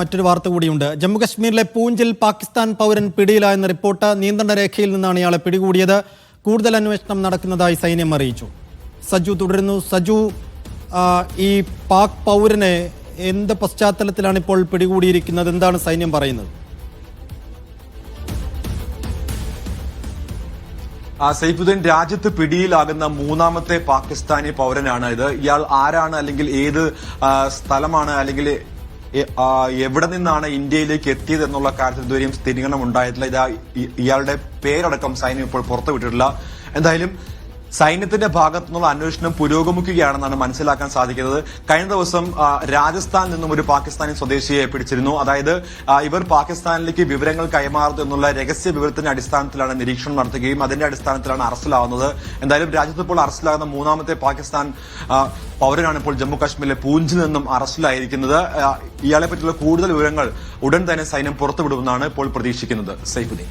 മറ്റൊരു വാർത്ത കൂടിയുണ്ട്. ജമ്മുകശ്മീരിലെ പൂഞ്ചിൽ പാകിസ്ഥാൻ പൗരൻ പിടിയിലായെന്ന റിപ്പോർട്ട് നിയന്ത്രണ രേഖയിൽ നിന്നാണ് ഇയാളെ പിടികൂടിയത്. കൂടുതൽ അന്വേഷണം നടക്കുന്നതായി സൈന്യം അറിയിച്ചു. സജു തുടരുന്നു. സജു ഈ പാക് പൗരനെ എന്ത് പശ്ചാത്തലത്തിലാണ് ഇപ്പോൾ പിടികൂടിയിരിക്കുന്നത്? എന്താണ് സൈന്യം പറയുന്നത്? സൈഫുദ്ദീൻ രാജ്യത്ത് പിടിയിലാകുന്ന മൂന്നാമത്തെ പാകിസ്ഥാനി പൗരനാണ് ഇത്. ഇയാൾ ആരാണ് അല്ലെങ്കിൽ ഏത് സ്ഥലമാണ് അല്ലെങ്കിൽ എവിടെ നിന്നാണ് ഇന്ത്യയിലേക്ക് എത്തിയത് എന്നുള്ള കാര്യത്തിൽ ഇതുവരെയും സ്ഥിരീകരണം ഉണ്ടായിട്ടില്ല. ഇതാ ഇയാളുടെ പേരടക്കം സൈന്യം ഇപ്പോൾ പുറത്തുവിട്ടിട്ടില്ല. എന്തായാലും സൈന്യത്തിന്റെ ഭാഗത്തു നിന്നുള്ള അന്വേഷണം പുരോഗമിക്കുകയാണെന്നാണ് മനസ്സിലാക്കാൻ സാധിക്കുന്നത്. കഴിഞ്ഞ ദിവസം രാജസ്ഥാനിൽ നിന്നും ഒരു പാകിസ്ഥാനി സ്വദേശിയെ പിടിച്ചിരുന്നു. അതായത് ഇവർ പാകിസ്ഥാനിലേക്ക് വിവരങ്ങൾ കൈമാറുന്നു എന്നുള്ള രഹസ്യ വിവരത്തിന്റെ അടിസ്ഥാനത്തിലാണ് നിരീക്ഷണം നടത്തുകയും അതിന്റെ അടിസ്ഥാനത്തിലാണ് അറസ്റ്റിലാവുന്നത്. എന്തായാലും രാജ്യത്ത് ഇപ്പോൾ അറസ്റ്റിലാകുന്ന മൂന്നാമത്തെ പാകിസ്ഥാൻ പൗരനാണ് ഇപ്പോൾ ജമ്മു കാശ്മീരിലെ പൂഞ്ചിൽ നിന്നും അറസ്റ്റിലായിരിക്കുന്നത്. ഇയാളെ പറ്റിയുള്ള കൂടുതൽ വിവരങ്ങൾ ഉടൻ തന്നെ സൈന്യം പുറത്തുവിടുമെന്നാണ് ഇപ്പോൾ പ്രതീക്ഷിക്കുന്നത്. സൈഫുദ്ദീൻ.